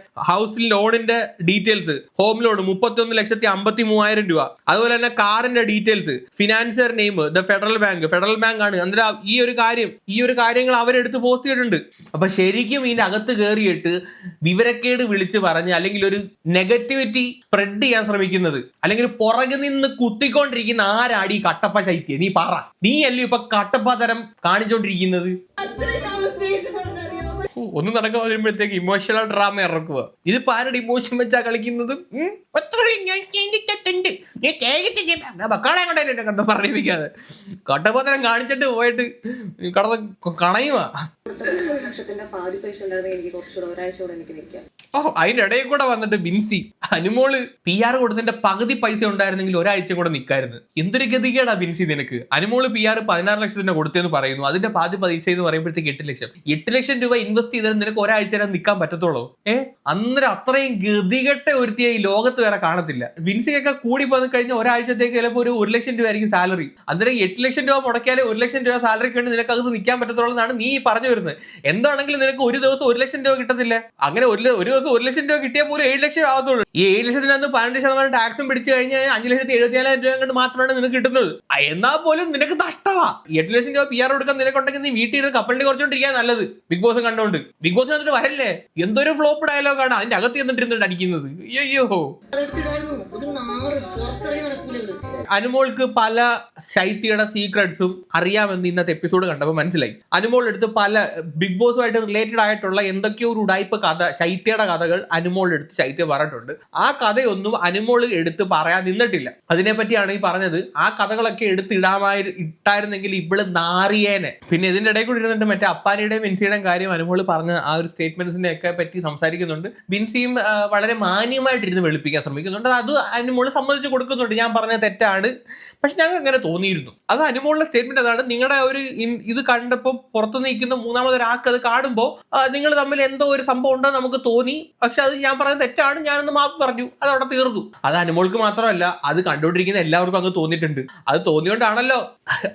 ലോണിന്റെ ഡീറ്റെയിൽസ് ഹോം ലോൺ മുപ്പത്തി ഒന്ന് ലക്ഷത്തി അമ്പത്തി മൂവായിരം രൂപ. അതുപോലെ തന്നെ കാറിന്റെ details financier name the Federal Bank Federal Bank ആണ്. അന്നേരം ഈ ഒരു കാര്യം ഈ ഒരു കാര്യങ്ങൾ അവരെടുത്ത് പോസ്റ്റ് ചെയ്തിട്ടുണ്ട്. അപ്പൊ ശരിക്കും ഇതിന്റെ അകത്ത് കയറിയിട്ട് വിവരക്കേട് വിളിച്ച് പറഞ്ഞ് അല്ലെങ്കിൽ ഒരു നെഗറ്റിവിറ്റി സ്പ്രെഡ് ചെയ്യാൻ ശ്രമിക്കുന്നത് അല്ലെങ്കിൽ പുറകിൽ നിന്ന് കുത്തിക്കൊണ്ടിരിക്കുന്ന ആരാടി കട്ടപ്പ ശൈത്യം? നീ പറ. നീ അല്ലേ ഇപ്പൊ കട്ടപ്പ തരം കാണിച്ചോണ്ടിരിക്കുന്നത്? ഒന്ന് നടക്കാൻ വരുമ്പോഴത്തേക്ക് ഇമോഷണൽ ഡ്രാമ ഇറക്കുക ഇത് ആരുടെ ഇമോഷൻ വെച്ചാ കളിക്കുന്നതും? ചിന്തിച്ചിട്ടുണ്ട്. നീ മക്കളെ കൊണ്ടേ എന്നെ കണ്ട് പറയിപ്പിക്കാതെ കട്ടപ്പോത്തരം കാണിച്ചിട്ട് പോയിട്ട് കടന്ന് കണയുവാ ലക്ഷത്തിന്റെ പാതി പൈസ ഉണ്ടായിരുന്നെങ്കിൽ എനിക്ക് കുറച്ചുകൂടെ ഒരാഴ്ച കൂടെ എനിക്ക് നിൽക്കാം. ഓ അതിന്റെ ഇടയിൽ കൂടെ വന്നിട്ട് ബിൻസി അനുമോൾ പി ആർ കൊടുത്തതിന്റെ പകുതി പൈസ ഉണ്ടായിരുന്നെങ്കിൽ ഒരാഴ്ച കൂടെ നിൽക്കായിരുന്നു. എന്തൊരു ഗതികേടാ ബിൻസി നിനക്ക്? അനുമോൾ പി ആർ പതിനാറ് ലക്ഷത്തിന്റെ കൊടുത്തെന്ന് പറയുന്നു. അതിന്റെ പാതി പൈസ എന്ന് പറയുമ്പോഴത്തേക്ക് എട്ട് ലക്ഷം. എട്ട് ലക്ഷം രൂപ ഇൻവെസ്റ്റ് ചെയ്താൽ നിനക്ക് ഒരാഴ്ച നിൽക്കാൻ പറ്റത്തുള്ളൂ. ഏ? അന്നേരം അത്രയും ഗതികെട്ട ഒരുത്തിയെ ഈ ലോകത്ത് വേറെ കാണത്തില്ല. വിൻസിയൊക്കെ കൂടി പോന്നു കഴിഞ്ഞാൽ ഒരാഴ്ചത്തേക്ക് ചിലപ്പോൾ ഒരു ഒരു ലക്ഷം രൂപ ആയിരിക്കും സാലറി. അന്നേരം എട്ട് ലക്ഷം രൂപ മുടക്കിയാലേ ഒരു ലക്ഷം രൂപ സാലറിക്ക് വേണ്ടി നിനക്ക് അത് നിൽക്കാൻ പറ്റത്തുള്ളൂ എന്നാണ് നീ പറഞ്ഞു വരുന്നത്. എന്താണെങ്കിലും നിനക്ക് ഒരു ദിവസം ഒരു ലക്ഷം രൂപ കിട്ടത്തില്ല. അങ്ങനെ ഒരു ഒരു ദിവസം ഒരു ലക്ഷം രൂപ കിട്ടിയാൽ പോലും ഏഴ് ലക്ഷം ആവത്തുള്ളൂ. ഈ ഏഴ് ലക്ഷത്തിനകത്ത് പതിനഞ്ച് ശതമാനം ടാക്സും പിടിച്ചു കഴിഞ്ഞാൽ അഞ്ച് ലക്ഷത്തി എഴുപത്തി നാലായിരം രൂപ കൊണ്ട് മാത്രമാണ് നിനക്ക് കിട്ടുന്നത്. എന്നാൽ പോലും നിനക്ക് നഷ്ടമാ. എട്ട് ലക്ഷം രൂപ പി ആർ കൊടുക്കാൻ നിനക്കുണ്ടെങ്കിൽ നീ വീട്ടിൽ ഇരുന്ന് കപ്പലിന്റെ കുറച്ചോണ്ടിരിക്കാൻ നല്ലത്. ബിഗ് ബോസ് കണ്ടോണ്ട്. ബിഗ് ബോസ് വന്നിട്ട് വരല്ലേ? എന്തൊരു ഫ്ലോപ്പ് ഡയലോഗാണ് അതിന്റെ അകത്ത് ചെന്നിട്ട് ഇരുന്നിട്ട് അടിക്കുന്നത് അയ്യോ. അനുമോൾക്ക് പല ശൈത്യയുടെ സീക്രട്സും അറിയാമെന്ന് ഇന്നത്തെ എപ്പിസോഡ് കണ്ടപ്പോൾ മനസ്സിലായി. അനുമോൾ എടുത്ത് പല ബിഗ് ബോസുമായിട്ട് റിലേറ്റഡ് ആയിട്ടുള്ള എന്തൊക്കെയോ ഒരു ഉടായ്പ കഥ ശൈത്യയുടെ കഥകൾ അനുമോൾ എടുത്ത് ശൈത്യ പറഞ്ഞിട്ടുണ്ട്. ആ കഥയൊന്നും അനുമോൾ എടുത്ത് പറയാൻ നിന്നിട്ടില്ല. അതിനെപ്പറ്റിയാണ് ഈ പറഞ്ഞത്. ആ കഥകളൊക്കെ എടുത്ത് ഇടാമായി ഇട്ടായിരുന്നെങ്കിൽ ഇവൾ നാറിയേനെ. പിന്നെ ഇതിന്റെ ഇടയിൽ കൂടി ഇരുന്നിട്ട് മറ്റേ അപ്പാനിയുടെയും ബിൻസിയുടെയും കാര്യം അനുമോൾ പറഞ്ഞ ആ ഒരു സ്റ്റേറ്റ്മെന്റ്സിനെ ഒക്കെ പറ്റി സംസാരിക്കുന്നുണ്ട്. ബിൻസിയും ആ, വളരെ മാന്യമായിട്ടിരുന്ന് വെളുപ്പിക്കാൻ ശ്രമിക്കുന്നുണ്ട് അത് അനുമോൾ സമ്മതിച്ച് കൊടുക്കുന്നുണ്ട്. ഞാൻ പറഞ്ഞ തെറ്റാണ്. പക്ഷെ ഞങ്ങൾക്ക് അങ്ങനെ തോന്നിയിരുന്നു. അത് അനുമോളുടെ സ്റ്റേറ്റ്മെന്റ് അതാണ്. നിങ്ങളുടെ ഒരു ഇത് കണ്ടപ്പോൾ പുറത്തു നിൽക്കുന്ന മൂന്നാമത് ഒരാൾക്ക് അത് കാണുമ്പോൾ നിങ്ങൾ തമ്മിൽ എന്തോ ഒരു സംഭവം ഉണ്ടോ നമുക്ക് തോന്നി. പക്ഷെ അത് ഞാൻ പറഞ്ഞ തെറ്റാണ്. ഞാനൊന്ന് മാപ്പ് പറഞ്ഞു. അത് അവിടെ തീർന്നു. അത് അനുമോൾക്ക് മാത്രമല്ല അത് കണ്ടുകൊണ്ടിരിക്കുന്ന എല്ലാവർക്കും അങ്ങ് തോന്നിയിട്ടുണ്ട്. അത് തോന്നിയോണ്ടാണല്ലോ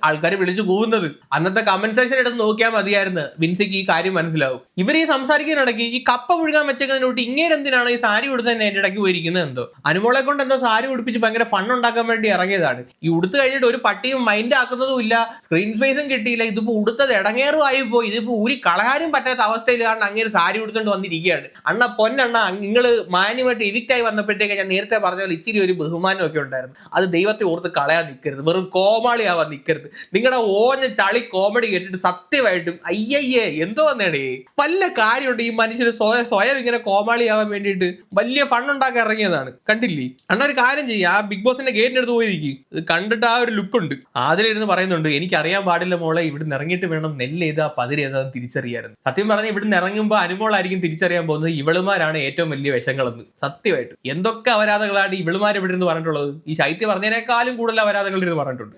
ആൾക്കാർ വിളിച്ചു പോകുന്നത് അന്നത്തെ കമന്റ് സെക്ഷൻ എടുത്ത് നോക്കിയാൽ മതിയായിരുന്നു. വിൻസിക്ക് ഈ കാര്യം മനസ്സിലാവും. ഇവർ ഈ സംസാരിക്കാനിടയ്ക്ക് ഈ കപ്പ മുഴുകാൻ വെച്ചേക്കുന്നതിനോട്ട് ഇങ്ങനെ എന്തിനാണ് ഈ സാരി ഉടുത്തന്നെ എന്റെ ഇടയ്ക്ക് പോയിരിക്കുന്നത് എന്തോ അനുമോളെ കൊണ്ട് എന്തോ സാരി ഉടുപ്പിച്ച് ഭയങ്കര ഫൺ ഉണ്ടാക്കാൻ വേണ്ടി ഇറങ്ങിയതാണ്. ഈ ഉടുത്ത് കഴിഞ്ഞിട്ട് ഒരു പട്ടിയും മൈൻഡ് ആക്കുന്നതും ഇല്ല. സ്ക്രീൻ സ്പേസും കിട്ടിയില്ല. ഇതിപ്പോ ഉടുത്തത് ഇടങ്ങേറും ആയി പോയി. ഇതിപ്പോ ഊരി കളയാനും പറ്റാത്ത അവസ്ഥയിൽ കാരണം അങ്ങനെ സാരി ഉടുത്തോണ്ട് വന്നിരിക്കുകയാണ്. അണ്ണ പൊന്നണ്ണ നിങ്ങൾ മാന്യമായിട്ട് ആയി വന്നപ്പോഴത്തേക്ക് ഞാൻ നേരത്തെ പറഞ്ഞ പോലെ ഇച്ചിരി ഒരു ബഹുമാനമൊക്കെ ഉണ്ടായിരുന്നു. അത് ദൈവത്തെ ഓർത്ത് കളയാൻ നിൽക്കരുത് വെറും കോമാളിയാവാൻ നിൽക്കരുത് നിങ്ങളുടെ ഓഞ്ഞ ചളി കോമഡി കേട്ടിട്ട് സത്യമായിട്ടും അയ്യയ്യേ എന്തോ വന്നേടേ? വല്ല കാര്യമുണ്ട് ഈ മനുഷ്യർ സ്വയം സ്വയം ഇങ്ങനെ കോമാളിയാവാൻ വേണ്ടിയിട്ട് വലിയ ഫൺ ഉണ്ടാക്കാൻ ഇറങ്ങിയതാണ്. കണ്ടില്ലേ? അണ്ണ ഒരു കാര്യം ചെയ്യും. ആ ബിഗ് ബോസിന്റെ ഗേറ്റിന്റെ അടുത്ത് പോയിരിക്കും. ഇത് കണ്ടിട്ട് ആ ഒരു ലുക്ക് ഉണ്ട് അതിലിരുന്ന് പറയുന്നുണ്ട് എനിക്ക് അറിയാൻ പാടില്ല മോളെ ഇവിടുന്ന് ഇറങ്ങിയിട്ട് വേണം നെല്ല് ഏതാ പതിര് ഏതാ തിരിച്ചറിയാനും സത്യം പറഞ്ഞാൽ ഇവിടുന്ന് ഇറങ്ങുമ്പോൾ അനുമോളായിരിക്കും തിരിച്ചറിയാൻ പോകുന്നത് ഇവളുമാരാണ് ഏറ്റവും വലിയ വിഷങ്ങളെന്ന് സത്യമായിട്ട്. എന്തൊക്കെ അപരാധങ്ങളാണ് ഇവളുമാർ ഇവിടെ നിന്ന് പറഞ്ഞിട്ടുള്ളത്? ഈ ശൈത്യ പറഞ്ഞതിനേക്കാളും കൂടുതൽ അപരാധങ്ങൾ പറഞ്ഞിട്ടുണ്ട്.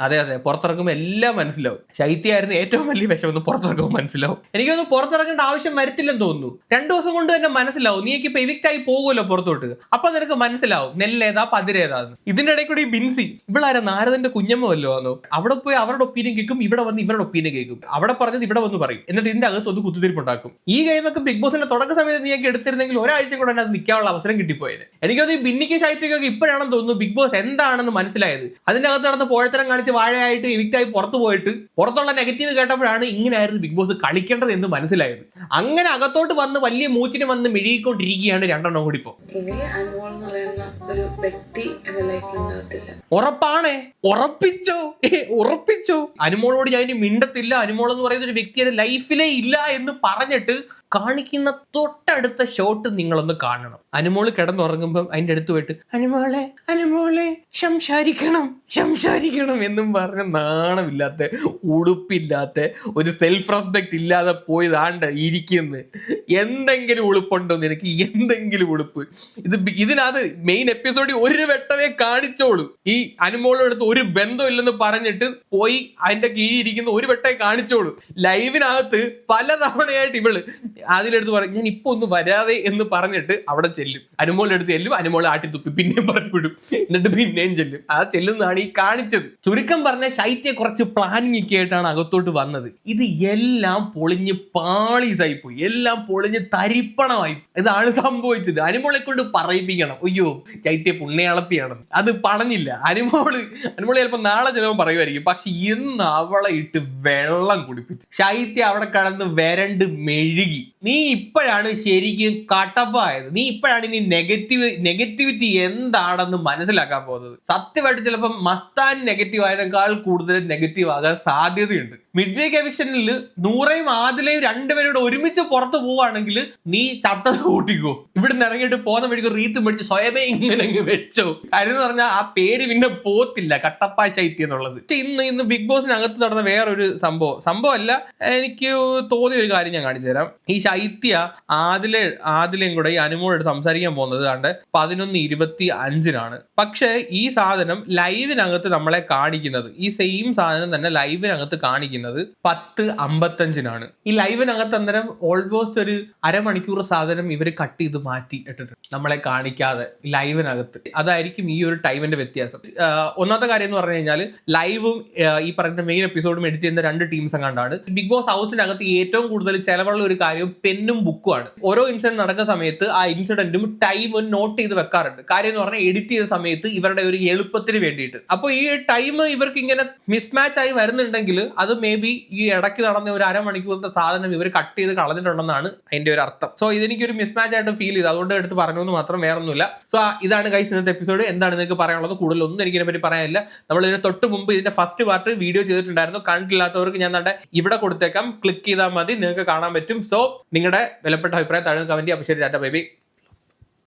അതെ അതെ. പുറത്തിറങ്ങുമ്പോൾ എല്ലാം മനസ്സിലാവും. ശൈത്യായിരുന്നു ഏറ്റവും വലിയ വിഷമെന്ന് പുറത്തിറങ്ങുമ്പോൾ മനസ്സിലാവും. എനിക്കൊന്നും പുറത്തിറങ്ങേണ്ട ആവശ്യം വരത്തില്ലെന്ന് തോന്നുന്നു. രണ്ടു ദിവസം കൊണ്ട് തന്നെ മനസ്സിലാവും. നീ ഇപ്പൊ എവിക്റ്റ് ആയി പോകുമല്ലോ പുറത്തോട്ട്. അപ്പൊ നിനക്ക് മനസ്സിലാവും. നെല്ലേതാ പതിരേതാന്ന്. ഇതിന്റെ ഇടയിൽ കൂടി ബിൻസി. ഇവളാരാ നാരദന്റെ കുഞ്ഞമ്മ വല്ലോ ആണോ അവിടെ പോയി അവരുടെ ഒപ്പീനിയൻ കേൾക്കും ഇവിടെ വന്ന് ഇവരുടെ ഒപ്പീനിയൻ കേൾക്കും. അവിടെ പറഞ്ഞത് ഇവിടെ വന്ന് പറയും. എന്നിട്ട് ഇതിന്റെ അകത്ത് ഒന്ന് കുത്തിരിപ്പുണ്ടാക്കും ഈ ഗെയിമൊക്കെ ബിഗ് ബോസിന്റെ തുടക്ക സമയത്ത് നീയൊക്കെ എടുത്തിരുന്നെങ്കിൽ ഒരാഴ്ച കൂടെ അത് നിൽക്കാനുള്ള അവസരം കിട്ടിപ്പോയത് എനിക്കത് ഈ ബിന്നിക്ക് ശൈത്യക്കൊക്കെ ഇപ്പോഴാണെന്ന് തോന്നുന്നു ബിഗ് ബോസ് എന്താണെന്ന് മനസ്സിലായത്. അതിന്റെ അകത്ത് നടന്ന് പോഴത്തരം കാണിച്ച് വാഴയായിട്ട് എഡിക്റ്റായി പുറത്തു പോയിട്ട് പുറത്തുള്ള നെഗറ്റീവ് കേട്ടപ്പോഴാണ് ഇങ്ങനെയായിരുന്നു ബിഗ് ബോസ് കളിക്കേണ്ടത് എന്ന് മനസ്സിലായത്. അങ്ങനെ അകത്തോട്ട് വന്ന് വലിയ മൂച്ചിന് വന്ന് മിഴുകിക്കൊണ്ടിരിക്കുകയാണ് രണ്ടെണ്ണം കൂടി ഇപ്പോൾ എന്ന് പറയുന്ന ഒരു വ്യക്തി എന്റെ ലൈഫിൽ ഉണ്ടാകത്തില്ല. ഉറപ്പാണേ. ഉറപ്പിച്ചോ. ഉറപ്പിച്ചു. അനുമോളോട് ഞാൻ ഇനി മിണ്ടത്തില്ല. അനുമോൾ എന്ന് പറയുന്ന ഒരു വ്യക്തി എന്റെ ലൈഫിലേ ഇല്ല എന്ന് പറഞ്ഞിട്ട് കാണിക്കുന്ന തൊട്ടടുത്ത ഷോട്ട് നിങ്ങളൊന്ന് കാണണം. അനുമോൾ കിടന്നുറങ്ങുമ്പം അതിന്റെ അടുത്ത് പോയിട്ട് അനുമോളെ അനുമോളെ സംസാരിക്കണം സംസാരിക്കണം എന്നും പറഞ്ഞ നാണമില്ലാത്ത ഉടുപ്പില്ലാത്ത ഒരു സെൽഫ് റെസ്പെക്ട് ഇല്ലാതെ പോയതാണ്ട് ഇരിക്കുന്നു. എന്തെങ്കിലും ഉളുപ്പുണ്ടോ നിനക്ക്? എന്തെങ്കിലും ഉളുപ്പ്. ഇത് ഇതിനകത്ത് മെയിൻ എപ്പിസോഡിൽ ഒരു വെട്ടവേ കാണിച്ചോളൂ. ഈ അനുമോളുടെ അടുത്ത് ഒരു ബന്ധമില്ലെന്ന് പറഞ്ഞിട്ട് പോയി അതിന്റെ കീഴിൽ ഇരിക്കുന്ന ഒരു വെട്ടേ കാണിച്ചോളൂ. ലൈവിനകത്ത് പലതവണയായിട്ട് ഇവൾ അതിലെടുത്ത് പറയും ഞാൻ ഇപ്പൊ ഒന്ന് വരാതെ എന്ന് പറഞ്ഞിട്ട് അവിടെ ചെല്ലും. അനുമോളുടെ അടുത്ത് ചെല്ലും ആട്ടി തുപ്പി പിന്നെയും പറഞ്ഞു വിടും. എന്നിട്ട് പിന്നെയും ചെല്ലും. ആ ചെല്ലുന്നതാണ് ഈ കാണിച്ചത്. ചുരുക്കം പറഞ്ഞ ശൈത്യ കുറച്ച് പ്ലാനിങ് ഒക്കെ ആയിട്ടാണ് അകത്തോട്ട് വന്നത്. ഇത് എല്ലാം പൊളിഞ്ഞ് പാളീസായി പോയി. എല്ലാം പൊളിഞ്ഞ് തരിപ്പണമായി. ഇതാണ് സംഭവിച്ചത്. അനുമോളെ കൊണ്ട് പറയിപ്പിക്കണം. അയ്യോ ചൈത്യ പുണ്യാളത്തിയാണ്. അത് പറഞ്ഞില്ല അനുമോൾ അനുമോൾ ചിലപ്പോ നാളെ ചിലപ്പോൾ പറയുമായിരിക്കും. പക്ഷെ ഇന്ന് അവളെ ഇട്ട് വെള്ളം കുടിപ്പിച്ചു. ശൈത്യ അവിടെ കടന്ന് വരണ്ട് മെഴുകി. നീ ഇപ്പോഴാണ് ശരിക്കും കട്ടപ്പായത്. നീ ഇപ്പോഴാണ് ഇനി നെഗറ്റീവ് നെഗറ്റിവിറ്റി എന്താണെന്ന് മനസ്സിലാക്കാൻ പോകുന്നത്. സത്യമായിട്ട് ചിലപ്പോൾ മസ്താൻ നെഗറ്റീവ് ആയതിനേക്കാൾ കൂടുതൽ നെഗറ്റീവ് ആകാൻ സാധ്യതയുണ്ട്. മിഡ് വീക്ക് എവിക്ഷനിൽ നൂറയും ആദിലയും രണ്ടുപേരോട് ഒരുമിച്ച് പുറത്തു പോവാണെങ്കിൽ നീ ചത്ത കൂട്ടിക്കോ. ഇവിടുന്ന് ഇറങ്ങിയിട്ട് പോകുന്ന വഴിക്ക് റീത്ത് മേടിച്ച് സ്വയമേ ഇങ്ങനെ വെച്ചോ. കാര്യം എന്ന് പറഞ്ഞാൽ ആ പേര് പിന്നെ പോത്തില്ല കട്ടപ്പ ശൈത്യം എന്നുള്ളത്. ഇന്ന് ഇന്ന് ബിഗ് ബോസിനകത്ത് നടന്ന വേറൊരു സംഭവം. സംഭവം അല്ല എനിക്ക് തോന്നിയ ഒരു കാര്യം ഞാൻ കാണിച്ചു തരാം. ഈ ശൈത്യ ആദിലെ ആദിലയും കൂടെ ഈ അനുമോളോട് സംസാരിക്കാൻ പോകുന്നത് കണ്ട് പതിനൊന്ന് ഇരുപത്തി അഞ്ചിനാണ് പക്ഷേ ഈ സാധനം ലൈവിനകത്ത് നമ്മളെ കാണിക്കുന്നത്. ഈ സെയിം സാധനം തന്നെ ലൈവിനകത്ത് കാണിക്കുന്നത്. പത്ത് അമ്പത്തഞ്ചിനാണ്. ഈ ലൈവിനകത്ത് അന്നേരം ഓൾമോസ്റ്റ് ഒരു അരമണിക്കൂർ സാധനം ഇവർ കട്ട് ചെയ്ത് മാറ്റി ഇട്ടിട്ടുണ്ട്. നമ്മളെ കാണിക്കാതെ ലൈവിനകത്ത്. അതായിരിക്കും ഈ ഒരു ടൈമിന്റെ വ്യത്യാസം. ഒന്നാമത്തെ കാര്യം എന്ന് പറഞ്ഞു കഴിഞ്ഞാൽ ലൈവും ഈ പറയുന്ന മെയിൻ എപ്പിസോഡും എഡിറ്റ് ചെയ്യുന്ന രണ്ട് ടീംസ് അങ്ങാണ്ടാണ് ബിഗ് ബോസ് ഹൗസിനകത്ത് ഏറ്റവും കൂടുതൽ ചെലവുള്ള ഒരു കാര്യം പെന്നും ബുക്കുമാണ് ഓരോ ഇൻസിഡന്റ് നടക്കുന്ന സമയത്ത് ആ ഇൻസിഡന്റും ടൈമും നോട്ട് ചെയ്ത് വെക്കാറുണ്ട്. കാര്യം എന്ന് പറഞ്ഞാൽ എഡിറ്റ് ചെയ്ത സമയത്ത് ഇവരുടെ ഒരു എളുപ്പത്തിന് വേണ്ടിയിട്ട്. അപ്പോൾ ഈ ടൈം ഇവർക്ക് ഇങ്ങനെ മിസ്മാച്ച് ആയി വരുന്നുണ്ടെങ്കിൽ അത് മേ ബി ഈ ഇടയ്ക്ക് നടന്ന ഒരു അരമണിക്കൂറിന്റെ സാധനം ഇവർ കട്ട് ചെയ്ത് കളഞ്ഞിട്ടുണ്ടെന്നാണ് അതിന്റെ ഒരു അർത്ഥം. സോ ഇതെനിക്ക് ഒരു മിസ്മാച്ച് ആയിട്ട് ഫീൽ ചെയ്തു. അതുകൊണ്ട് എടുത്ത് പറഞ്ഞു എന്ന് മാത്രം വേറെ ഒന്നുമില്ല സോ ഇതാണ് ഗൈസ് ഇന്നത്തെ എപ്പിസോഡ് എന്താണ് നിങ്ങൾക്ക് പറയാനുള്ളത്? കൂടുതലൊന്നും എനിക്ക് ഇതിനെപ്പറ്റി പറയാനില്ല. നമ്മൾ ഇതിന് തൊട്ട് മുമ്പ് ഇതിന്റെ ഫസ്റ്റ് പാർട്ട് വീഡിയോ ചെയ്തിട്ടുണ്ടായിരുന്നു. കണ്ടില്ലാത്തവർക്ക് ഞാൻ കണ്ട ഇവിടെ കൊടുത്തേക്കാം. ക്ലിക്ക് ചെയ്താൽ മതി. നിങ്ങൾക്ക് കാണാൻ പറ്റും. സോ നിങ്ങളുടെ വിലപ്പെട്ട അഭിപ്രായം താഴെ കമന്റ് ചെയ്യാം. ശരി ടാറ്റ ബൈബി